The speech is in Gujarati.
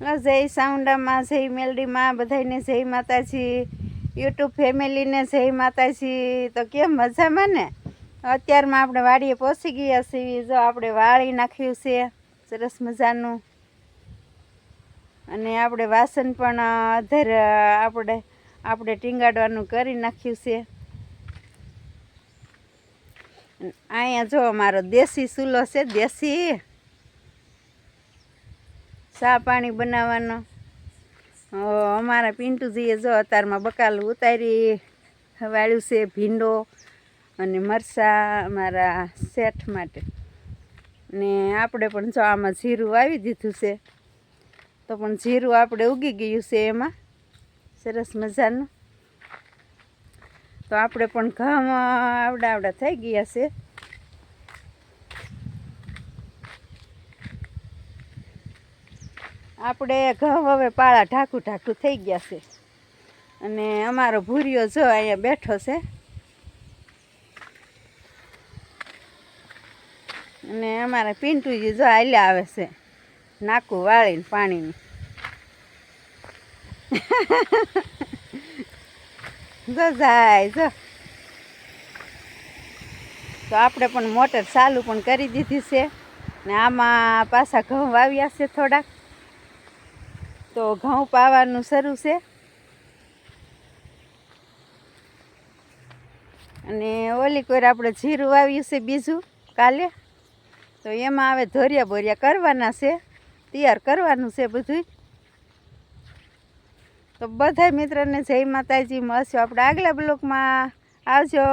જય સાઉન્ડામાં જય મેલડીમાં બધાને જય માતાજી. યુટ્યુબ ફેમિલીને જય માતાજી. તો કેમ મજામાં ને? અત્યારમાં આપણે વાડીએ પહોંચી ગયા છીએ. જો આપણે વાળી નાખ્યું છે, સરસ મજાનું. અને આપણે વાસણ પણ અધર આપણે આપણે ટીંગાડવાનું કરી નાખ્યું છે. અહીંયા જો અમારો દેશી ચૂલો છે, દેશી. ચા પાણી બનાવવાનો. અમારા પિન્ટુજીએ જો અત્યારમાં બકાલું ઉતારી, વાળ્યું છે ભીંડો અને મરચાં અમારા શેઠ માટે. ને આપણે પણ જો આમાં જીરું વાવી દીધું છે, તો પણ જીરું આપણે ઉગી ગયું છે એમાં. સરસ મજાનું. તો આપણે પણ ઘઉં આવડા આવડા થઈ ગયા છે. આપણે ઘઉં હવે પાળા ઢાંકું ઢાંકું થઈ ગયા છે. અને અમારો ભૂરિયો જો અહીંયા બેઠો છે. અને અમારા પિન્ટુજી જો હાલ્યા આવે છે. નાકું વાળીને પાણીની. જો જાય, જો. તો આપણે પણ મોટર ચાલુ પણ કરી દીધી છે. ને આમાં પાછા ઘઉં વાવ્યા છે થોડાક. તો ઘઉં પાવાનું શરૂ છે. અને ઓલી કોર આપણે જીરું વાવ્યું છે બીજું કાલે. તો એમાં હવે ધોરિયા બોરિયા કરવાના છે, તૈયાર કરવાનું છે બધું તો બધા મિત્રોને જય માતાજી, મળશું. આપણે આગલા બ્લોકમાં આવજો.